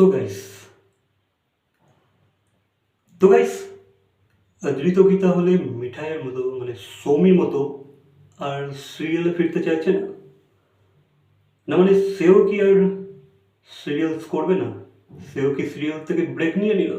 So guys তো guys ধৃত গীতা হলে মিঠাইয়ের মতো মানে সৌমির মতো আর সিরিয়ালে ফিরতে চাইছে না। না মানে সেও কি আর সিরিয়ালস করবে না? সেও কি সিরিয়াল থেকে ব্রেক নিয়ে নিল?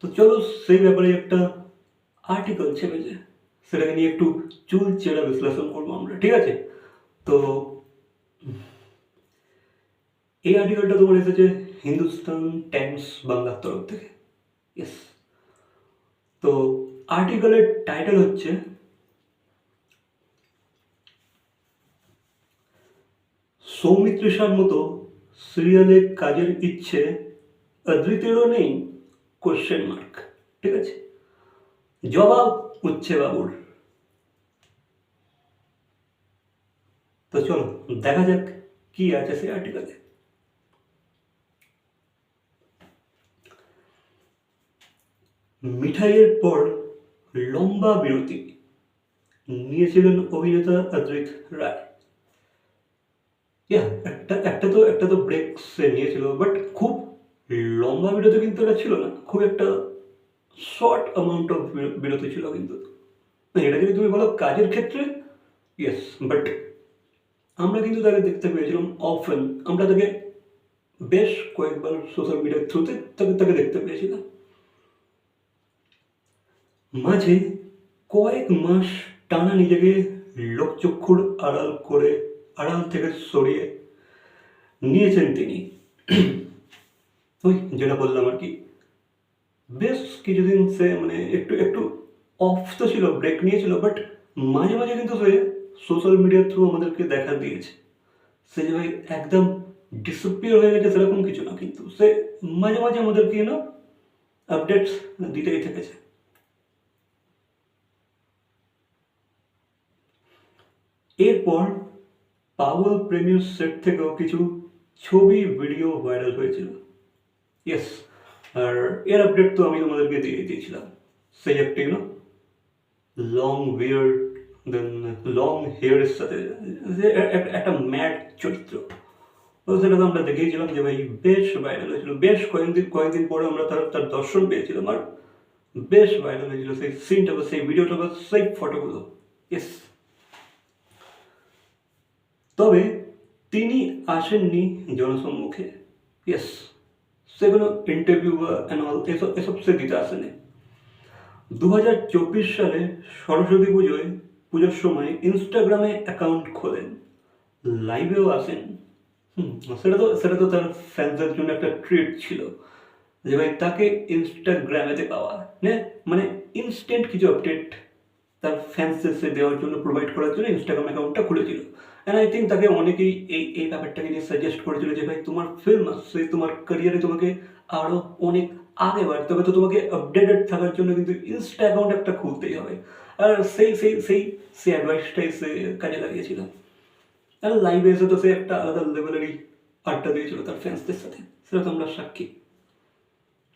তো চলো সেই ব্যাপারে একটা আর্টিকেল ছেপেছে সেটাকে নিয়ে একটু চুল চেরা বিশ্লেষণ করব আমরা, ঠিক আছে? তো এই আর্টিকেলটা তোমার এসেছে হিন্দুস্তান টাইমস বাংলার তরফ থেকে। ইয়েস তো আর্টিকেলের টাইটেল হচ্ছে সৌমিত্রিষার মতো সিরিয়ালে কাজের ইচ্ছে অদ্রিতেরও নেই কোশ্চেন মার্ক ঠিক আছে? জবাব উচ্ছে বাবুর। তো চলো দেখা যাক কি আছে সেই আর্টিকেলে মিঠাইয়ের পর লম্বা বিরতি। নিয়েছিলেন অভিনেতা অদ্রিত রায়। ইয়া, একটা একটা তো একটা তো ব্রেক সে নিয়েছিল বাট খুব লম্বা বিরতি কিন্তু এটা ছিল না। খুব একটা শর্ট অ্যামাউন্ট অফ বিরতি ছিল কিন্তু। এটা যদি তুমি বলো কাজের ক্ষেত্রে ইয়েস বাট আমরা কিন্তু তাকে দেখতে পেয়েছিলাম অফেন আমরা তাকে বেশ কয়েকবার সোশ্যাল মিডিয়ার থ্রুতে তাকে তাকে দেখতে পেয়েছিলাম। মাঝে কয়েক মাস টানা নিজেকে লোকচক্ষুর আড়াল করে, আড়াল থেকে সরিয়ে নিয়েছেন তিনি। ওই যেটা বললাম আর কি, বেশ কিছুদিন সে মানে একটু একটু অফ তো ছিল ব্রেক নিয়েছিল বাট মাঝে মাঝে কিন্তু সে সোশ্যাল মিডিয়ার থ্রু আমাদেরকে দেখা দিয়েছে। সে যে ভাই একদম ডিসপিয়ার হয়ে গেছে সেরকম কিছু না, কিন্তু সে মাঝে মাঝে আমাদেরকে না আপডেটস দিতেই থেকেছে। এরপর পাগল প্রেমির সেট থেকেও কিছু ছবি, ভিডিও ভাইরাল হয়েছিল। ইয়েস আর এর আপডেট তো আমি তোমাদেরকে দিয়ে দিয়েছিলাম। সেই একটি না লং বিয়ার্ড দেন লং হেয়ারের সাথে একটা ম্যাড চরিত্র। তো সেটা তো আমরা দেখেইছিলাম যে ভাই বেশ ভাইরাল হয়েছিল। বেশ কয়েকদিন কয়েকদিন পরে আমরা তার তার দর্শন পেয়েছিলাম আর বেশ ভাইরাল হয়েছিল। সেই সিনটা বা সেই ভিডিওটা বা সেই ফটোগুলো ইয়েস তবে তিনি আসেননি জনসম্মুখে। ইয়েস সেগুলো ইন্টারভিউ বা অ্যানুয়াল এসব এসব সে দিতে আসেনি। দু হাজার চব্বিশ সালে সরস্বতী পুজোয়, পুজোর সময় ইনস্টাগ্রামে অ্যাকাউন্ট খোলেন। লাইভেও আসেন। হুম, সেটা তো সেটা তো তার ফ্যান্সদের জন্য একটা ট্রিট ছিল যে ভাই তাকে ইনস্টাগ্রামেতে পাওয়া। মানে মানে ইনস্ট্যান্ট কিছু আপডেট তার ফ্যান্সেসে দেওয়ার জন্য প্রোভাইড করার জন্য ইনস্টাগ্রাম অ্যাকাউন্টটা খুলেছিল। অ্যান্ড আই থিঙ্ক তাকে অনেকেই এই এই ব্যাপারটাকে নিয়ে সাজেস্ট করেছিল যে, ভাই, তোমার ফিল্ম আসছে, তোমার ক্যারিয়ারে তোমাকে আরও অনেক আগে বাড়তে হবে। তো তোমাকে আপডেটেড থাকার জন্য কিন্তু ইনস্টা অ্যাকাউন্ট একটা খুলতেই হবে। আর সেই সেই সেই সেই অ্যাডভাইসটাই সে কাজে লাগিয়েছিল। আর লাইভে এসে তো সে একটা আলাদা লেভেলেরই আড্ডা দিয়েছিল তার ফ্যান্সদের সাথে। সেটা তো আমরা সাক্ষী।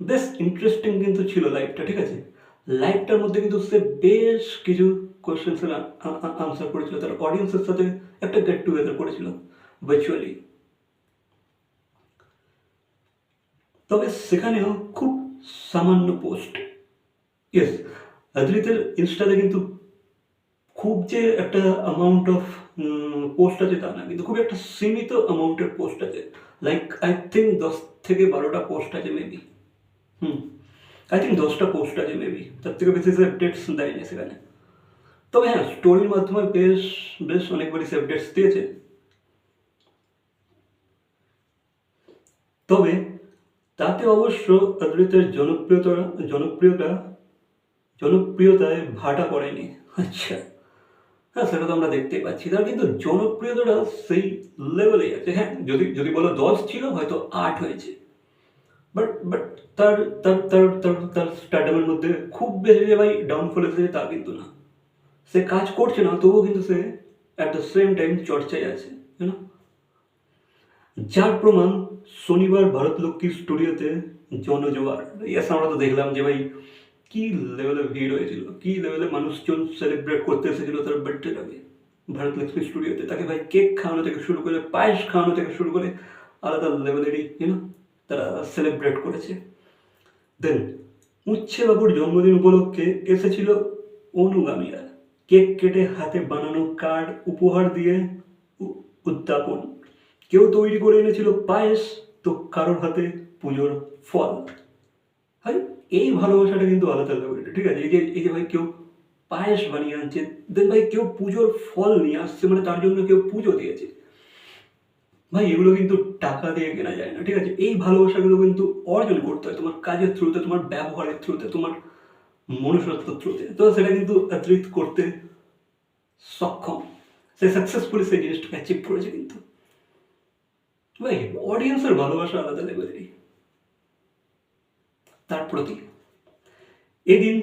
বেশ ইন্টারেস্টিং কিন্তু ছিল লাইভটা ঠিক আছে? লাইভটার মধ্যে কিন্তু সে বেশ কিছু কোয়েশ্চেন্সের আনসার করেছিল। তার অডিয়েন্সের সাথে একটা গেট টুগেদার করেছিল ভার্চুয়ালি তবে সেখানেও খুব সামান্য পোস্ট ইয়েস অদ্রিতের ইনস্টাতে কিন্তু খুব যে একটা অ্যামাউন্ট অফ পোস্ট আছে তা না, কিন্তু খুব একটা সীমিত অ্যামাউন্টের পোস্ট আছে। লাইক আই থিঙ্ক দশ থেকে বারোটা পোস্ট আছে মেবি হুম আই থিঙ্ক দশটা পোস্ট আছে মেবি তার থেকে বেশি আপডেটস দেয়নি সেখানে। তবে হ্যাঁ স্টোরির মাধ্যমে বেশ বেশ অনেকবারই সে আপডেটস দিয়েছে। তবে তাতে অবশ্য অদ্রিতের জনপ্রিয়তা জনপ্রিয়তা, জনপ্রিয়তায় ভাটা পড়েনি। আচ্ছা হ্যাঁ সেটা তো আমরা দেখতেই পাচ্ছি। তার কিন্তু জনপ্রিয়তাটা সেই লেভেলেই আছে। হ্যাঁ যদি যদি বলো দশ ছিল, হয়তো আট হয়েছে। বাট বাট তার তার তার তার তার মধ্যে খুব বেশি যে ভাই ডাউনফল এসেছে তা কিন্তু না। সে কাজ করছে না তবুও কিন্তু সে অ্যাট দ্য সেম টাইম চর্চায় আছে না যার প্রমাণ শনিবার ভারতলক্ষ্মী স্টুডিওতে জনজোয়ার ইয়াস আমরা তো দেখলাম যে ভাই, কি লেভেলে ভিড় হয়েছিল, কি লেভেলে মানুষজন সেলিব্রেট করতে এসেছিল তার বার্থডের আগে ভারতলক্ষ্মী স্টুডিওতে তাকে ভাই কেক খাওয়ানো থেকে শুরু করে, পায়েস খাওয়ানো থেকে শুরু করে আলাদা লেভেলেরই ইউনো তারা সেলিব্রেট করেছে। দেন উচ্ছে বাবুর জন্মদিন উপলক্ষে এসেছিল অনুগামীরা। কেক কেটে হাতে বানানো কার্ড উপহার দিয়ে উদ্যাপন। কেউ তৈরি করে এনেছিল পায়েস, তো কারোর হাতে পুজোর ফল। ভাই, এই ভালোবাসাটা কিন্তু আলাদা লেভেলের ঠিক আছে? এই যে এই যে ভাই কেউ পায়েস বানিয়ে আনছে দেন ভাই কেউ পুজোর ফল নিয়ে আসছে মানে তার জন্য কেউ পুজো দিয়েছে। ভাই, এগুলো কিন্তু টাকা দিয়ে কেনা যায় না, ঠিক আছে? এই ভালোবাসাগুলো কিন্তু অর্জন করতে হয়, তোমার কাজের থ্রুতে তোমার ব্যবহারের থ্রুতে তোমার মনুষ্যত্বের থ্রুতে তো সেটা কিন্তু অ্যাথলিট করতে সক্ষম। সে সাকসেসফুলি সেই জিনিসটাকে অ্যাচিভ করেছে কিন্তু। ভাই অডিয়েন্সের ভালোবাসা আলাদা তার প্রতি এদিন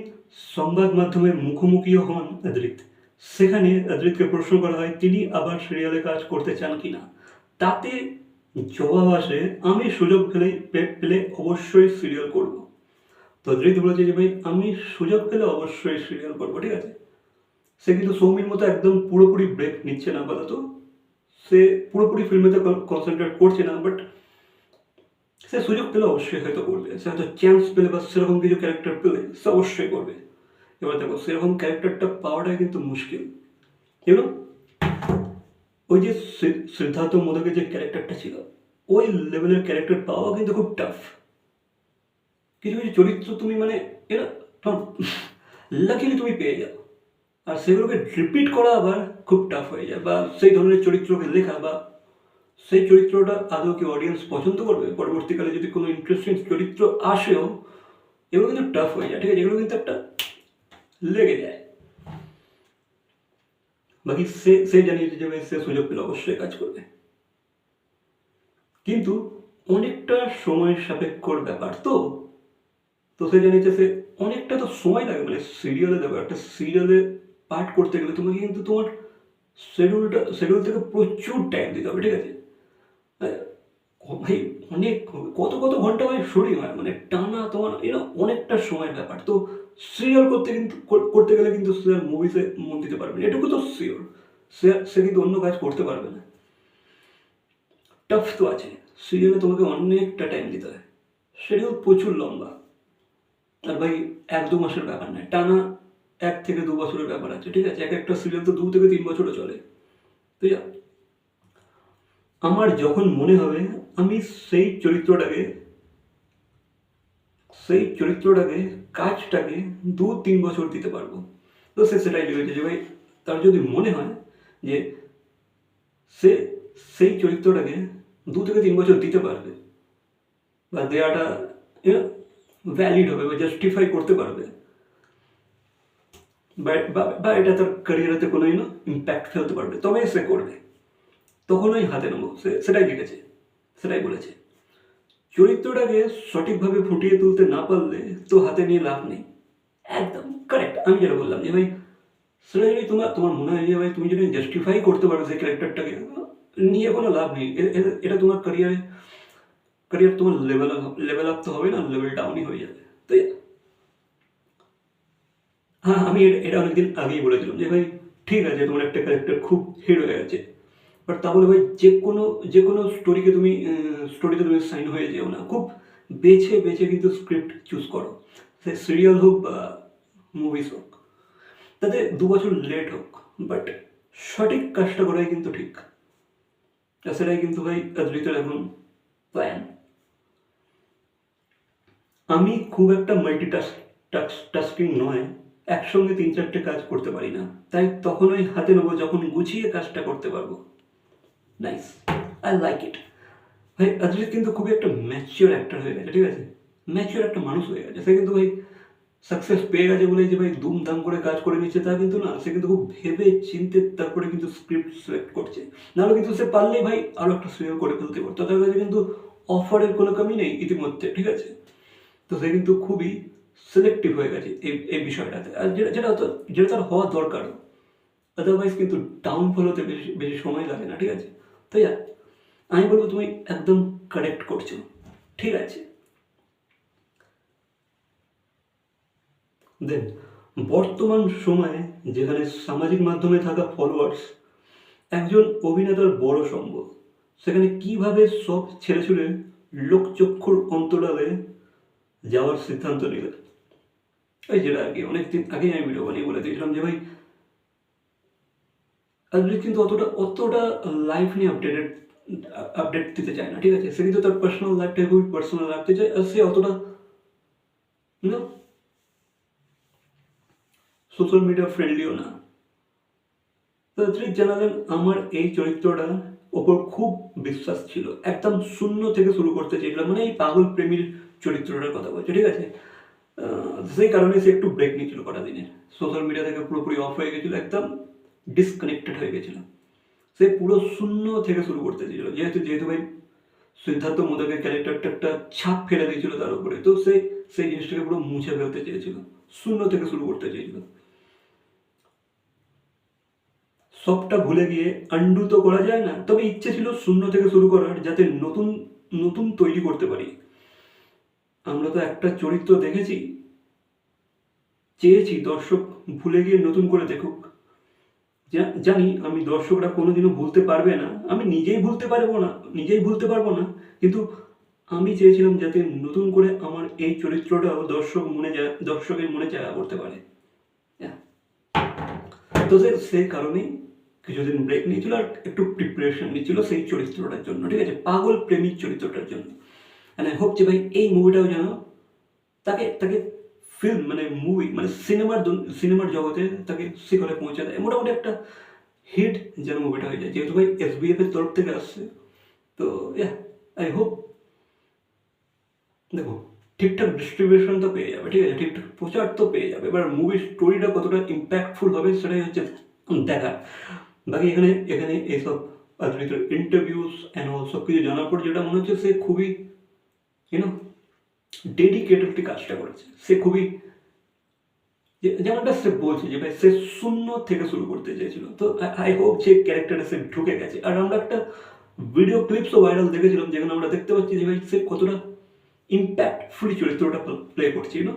সংবাদ মাধ্যমের মুখোমুখিও হন অদ্রিত সেখানে অদ্রিতকে প্রশ্ন করা হয়, তিনি আবার সিরিয়ালে কাজ করতে চান কিনা তাতে জবাব আসে, আমি সুযোগ পেলে পেলে অবশ্যই সিরিয়াল করব। তো অদ্রিত বলেছে যে ভাই, আমি সুযোগ পেলে অবশ্যই সিরিয়াল করব, ঠিক আছে? সে কিন্তু সৌমির মতো একদম পুরোপুরি ব্রেক নিচ্ছে না আপাতত। সে পুরোপুরি ফিল্মেতে কনসেন্ট্রেট করছে না বাট সে সুযোগ পেলে অবশ্যই হয়তো করবে। সে হয়তো চান্স পেলে বা সেরকম কিছু ক্যারেক্টার পেলে সে অবশ্যই করবে। এবার দেখো, সেরকম ক্যারেক্টারটা পাওয়াটাই কিন্তু মুশকিল। এগুলো ওই যে সিদ্ধার্থ মোদকের যে ক্যারেক্টারটা ছিল, ওই লেভেলের ক্যারেক্টার পাওয়া কিন্তু খুব টাফ কিছু কিছু চরিত্র তুমি মানে এটা তোমার লাকিলি তুমি পেয়ে যাও। আর সেগুলোকে রিপিট করা আবার খুব টাফ হয়ে যায়, বা সেই ধরনের চরিত্রকে লেখা বা সেই চরিত্রটা আদৌ কি অডিয়েন্স পছন্দ করবে? পরবর্তীকালে যদি কোনো ইন্টারেস্টিং চরিত্র আসেও, এগুলো কিন্তু টাফ হয়ে যায়, ঠিক আছে? এগুলো কিন্তু একটা লেগে যায়। বাকি সে সে জানিয়েছে যে ভাই সে সুযোগ পেলে অবশ্যই কাজ করবে। কিন্তু অনেকটা সময় সাপেক্ষর ব্যাপার তো। তো সে জানিয়েছে সে অনেকটা তো সময় লাগে মানে সিরিয়ালে দেখো, একটা সিরিয়ালে পার্ট করতে গেলে তোমাকে কিন্তু তোমার শিডিউলটা শিডিউল থেকে প্রচুর টাইম দিতে হবে, ঠিক আছে? ভাই, অনেক, কত কত ঘণ্টা ভাই শুটিং হয় মানে টানা তোমার এরা অনেকটা সময়ের ব্যাপার। তো সিরিয়াল করতে কিন্তু করতে গেলে কিন্তু সে মুভিসে মন দিতে পারবে না, এটুকু তো শিওর সে সে কিন্তু অন্য কাজ করতে পারবে না। টাফ তো আছে। সিরিয়ালে তোমাকে অনেকটা টাইম দিতে হয়। শিডিউল প্রচুর লম্বা। আর ভাই এক দু মাসের ব্যাপার নয়, টানা এক থেকে দু বছরের ব্যাপার আছে, ঠিক আছে? এক একটা সিরিয়াল তো দু থেকে তিন বছরও চলে। যা। আমার যখন মনে হবে, আমি সেই চরিত্রটাকে সেই চরিত্রটাকে, কাজটাকে দু তিন বছর দিতে পারব। তো সে সেটাই ভেবেছে যে ভাই, তার যদি মনে হয় যে সে সেই চরিত্রটাকে দু থেকে তিন বছর দিতে পারবে, বা দেওয়াটা ভ্যালিড হবে বা জাস্টিফাই করতে পারবে। বা- এটা তার ক্যারিয়ারেতে কোনো না ইম্প্যাক্ট ফেলতে পারবে। তবে সে করবে। তখনই হাতে নেব সে, সেটাই লিখেছে। সেটাই বলেছে। চরিত্রটাকে সঠিকভাবে ফুটিয়ে তুলতে না পারলে তো হাতে নিয়ে লাভ নেই। একদম কারেক্ট আমি যেটা বললাম যে ভাই, সেটা যদি তোমার তোমার মনে হয় যে ভাই, তুমি যদি জাস্টিফাই করতে পারো সেই ক্যারেক্টারটাকে নিয়ে কোনো লাভ নেই। এটা তোমার ক্যারিয়ারে ক্যারিয়ার তোমার লেভেল লেভেল আপ তো হবে না লেভেল ডাউনই হয়ে যাবে। তো হ্যাঁ আমি এটা- অনেকদিন আগেই বলেছিলাম যে, ভাই, ঠিক আছে, তোমার একটা ক্যারেক্টার খুব হিট হয়ে গেছে। বাট তা বলে ভাই যে কোনো যে কোনো স্টোরিকে তুমি স্টোরিতে তুমি সাইন হয়ে যেও না। খুব বেছে বেছে কিন্তু স্ক্রিপ্ট চুজ করো। সে সিরিয়াল হোক বা মুভিস হোক। তাতে দু বছর লেট হোক বাট সঠিক কাজটা করাই কিন্তু ঠিক। সেটাই কিন্তু ভাই অদ্রিতের এখন প্ল্যান আমি খুব একটা মাল্টি টাস্কিং নয়, একসঙ্গে তিন চারটে কাজ করতে পারি না। তাই তখন ওই হাতে নেব, যখন গুছিয়ে কাজটা করতে পারব। নাইস আই লাইক ইট ভাই অদ্রিত কিন্তু খুবই একটা ম্যাচিওর অ্যাক্টর হয়ে গেছে, ঠিক আছে? ম্যাচিওর একটা মানুষ হয়ে গেছে। সে কিন্তু ভাই সাকসেস পেয়ে গেছে বলে যে ভাই দাম করে কাজ করে নিচ্ছে। তা কিন্তু না, সে কিন্তু খুব ভেবে চিনতে তারপরে কিন্তু স্ক্রিপ্ট সিলেক্ট করছে। নাহলে কিন্তু সে পারলেই ভাই আরও একটা সিরিয়াল করে ফেলতে পারতো। তার কাছে কিন্তু অফারের কোনো কমি নেই ইতিমধ্যে, ঠিক আছে? তো সে কিন্তু খুবই সিলেক্টিভ হয়ে গেছে এই এই বিষয়টাতে। আর যেটা যেটা যেটা তার হওয়া দরকার আদারওয়াইজ কিন্তু ডাউনফল হতে বেশি বেশি সময় লাগে না, ঠিক আছে? তাই আমি বলব তুমি একদম কারেক্ট করছ। ঠিক আছে? দেন বর্তমান সময়ে যেখানে সামাজিক মাধ্যমে থাকা ফলোয়ার্স একজন অভিনেতার বড় সম্ভব। সেখানে কীভাবে সব ছেড়ে ছুড়ে লোকচক্ষুর অন্তরালে যাওয়ার সিদ্ধান্ত নিলে এই যেটা কি, অনেকদিন আগেই আমি ভিডিও বানিয়ে বলে দিয়েছিলাম যে, ভাই, আজকে কিন্তু অতটা অতটা লাইফ নিয়ে আপডেটেড আপডেট দিতে চায় না, ঠিক আছে? সে কিন্তু তার পার্সোনাল লাইফটা খুবই পার্সোনাল রাখতে চায় আর সে অতটা না সোশ্যাল মিডিয়া ফ্রেন্ডলিও না। তো জানালেন, আমার এই চরিত্রটার ওপর খুব বিশ্বাস ছিল। একদম শূন্য থেকে শুরু করতে চেয়েছিলাম মানে এই পাগল প্রেমীর চরিত্রটার কথা বলছে, ঠিক আছে? সেই কারণে সে একটু ব্রেক নিয়েছিল কটা দিনের। সোশ্যাল মিডিয়া থেকে পুরোপুরি অফ হয়ে গেছিল, একদম ডিসকানেক্টেড হয়ে গেছিল। সে পুরো শূন্য থেকে শুরু করতে চেয়েছিল। যেহেতু যেহেতু ভাই সিদ্ধার্থ মোদকের ক্যারেক্টারটা একটা ছাপ ফেলে দিয়েছিল তার উপরে, তো সে সেই জিনিসটাকে পুরো মুছে ফেলতে চেয়েছিল। শূন্য থেকে শুরু করতে চেয়েছিল। সবটা ভুলে গিয়ে আন্ডু তো করা যায় না। তবে ইচ্ছে ছিল শূন্য থেকে শুরু করার, যাতে নতুন নতুন তৈরি করতে পারি। আমরা তো একটা চরিত্র দেখেছি। চেয়েছি দর্শক ভুলে গিয়ে নতুন করে দেখুক। জানি আমি দর্শকরা কোনোদিনও ভুলতে পারবে না। আমি নিজেই ভুলতে পারব না, নিজেই ভুলতে পারব না। কিন্তু আমি চেয়েছিলাম যাতে নতুন করে আমার এই চরিত্রটাও দর্শক মনে যা দর্শকের মনে জায়গা করতে পারে. তো সেই কারণেই কিছুদিন ব্রেক নিয়েছিল আর একটু প্রিপারেশন নিয়েছিল সেই চরিত্রটার জন্য, ঠিক আছে? পাগল প্রেমিক চরিত্রটার জন্য। মানে হোপ যে ভাই এই মুভিটাও যেন তাকে তাকে ফিল্ম মানে মুভি মানে সিনেমার সিনেমার জগতে তাকে শিখরে পৌঁছে দেয়। মোটামুটি একটা হিট যেন মুভিটা হয়ে যায়। যেহেতু ভাই এস বি এফ এর তরফ থেকে আসছে, তো আই হোপ দেখো ঠিকঠাক ডিস্ট্রিবিউশন তো পেয়ে যাবে, ঠিক আছে? ঠিকঠাক প্রচার তো পেয়ে যাবে এবার মুভির স্টোরিটা কতটা ইম্প্যাক্টফুল হবে সেটাই হচ্ছে দেখার। বাকি এখানে এখানে এইসব আধুনিকের ইন্টারভিউস অ্যান্ড সব কিছু জানার পর যেটা মনে হচ্ছে সে খুবই ইউনো ডেডিকেটেডলি কাজটা করেছে। সে খুবই যেমনটা সে বলছে যে, ভাই, সে শূন্য থেকে শুরু করতে চেয়েছিল। তো আই হোপ যে ক্যারেক্টারে সে ঢুকে গেছে। আর আমরা একটা ভিডিও ক্লিপসও ভাইরাল দেখেছিলাম, যেখানে আমরা দেখতে পাচ্ছি যে, ভাই, সে কতটা ইম্প্যাক্টফুলি চরিত্রটা প্লে করছে ইউনো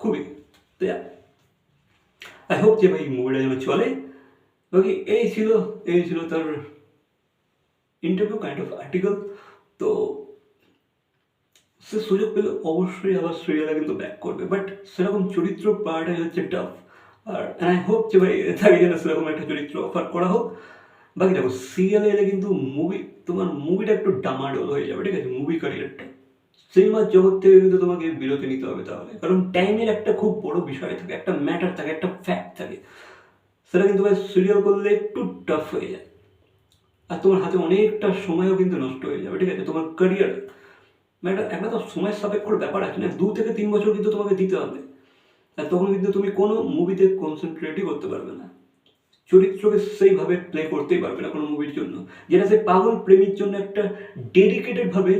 খুবই। তো আই হোপ যে, ভাই মুভিটা যেন চলে। বাকি এই ছিল এই ছিল তার ইন্টারভিউ কাইন্ড অফ আর্টিকেল তো সে সুযোগ পেলে অবশ্যই আবার সিরিয়ালে কিন্তু ব্যাক করবে। বাট সেরকম চরিত্র পাওয়াটাই হচ্ছে টাফ আর আই হোপ যে ভাই তাকে যেন সেরকম একটা চরিত্র অফার করা হোক। বাকি দেখো সিরিয়ালে এলে কিন্তু মুভি তোমার মুভিটা একটু ডামাডোল হয়ে যাবে, ঠিক আছে? মুভি ক্যারিয়ারটা সিনেমার জগৎ থেকে কিন্তু তোমাকে বিরতি নিতে হবে তাহলে। কারণ টাইমের একটা খুব বড় বিষয় থাকে, একটা ম্যাটার থাকে, একটা ফ্যাক্ট থাকে। সেটা কিন্তু ভাই সিরিয়াল করলে একটু টাফ হয়ে যায়। আর তোমার হাতে অনেকটা সময়ও কিন্তু নষ্ট হয়ে যাবে, ঠিক আছে? তোমার ক্যারিয়ার একটা একটা তো সময় সাপেক্ষর ব্যাপার আছে না, দু থেকে তিন বছর কিন্তু তোমাকে দিতে হবে। আর তখন কিন্তু তুমি কোনো মুভিতে কনসেন্ট্রেটই করতে পারবে না। চরিত্রকে সেইভাবে প্লে করতেই পারবে না কোনো মুভির জন্য। যেটা সে পাগল প্রেমীর জন্য একটা ডেডিকেটেডভাবে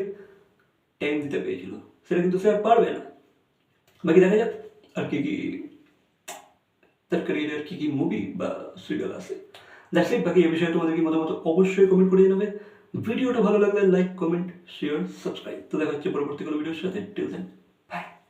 টাইম দিতে পেরেছিল। সেটা কিন্তু সে আর পারবে না। বাকি দেখা যাক আর কি কি তার ক্যারিয়ারের কি কি মুভি বা সিরিয়াল আছে? দ্যাটস বাকি এই বিষয়ে তোমাদের কি মতামত অবশ্যই কমেন্ট করে জানাবে। ভিডিওটা ভালো লাগলে লাইক কমেন্ট শেয়ার সাবস্ক্রাইব তো দেখা হচ্ছে পরবর্তী কোনো ভিডিওর সাথে। Till then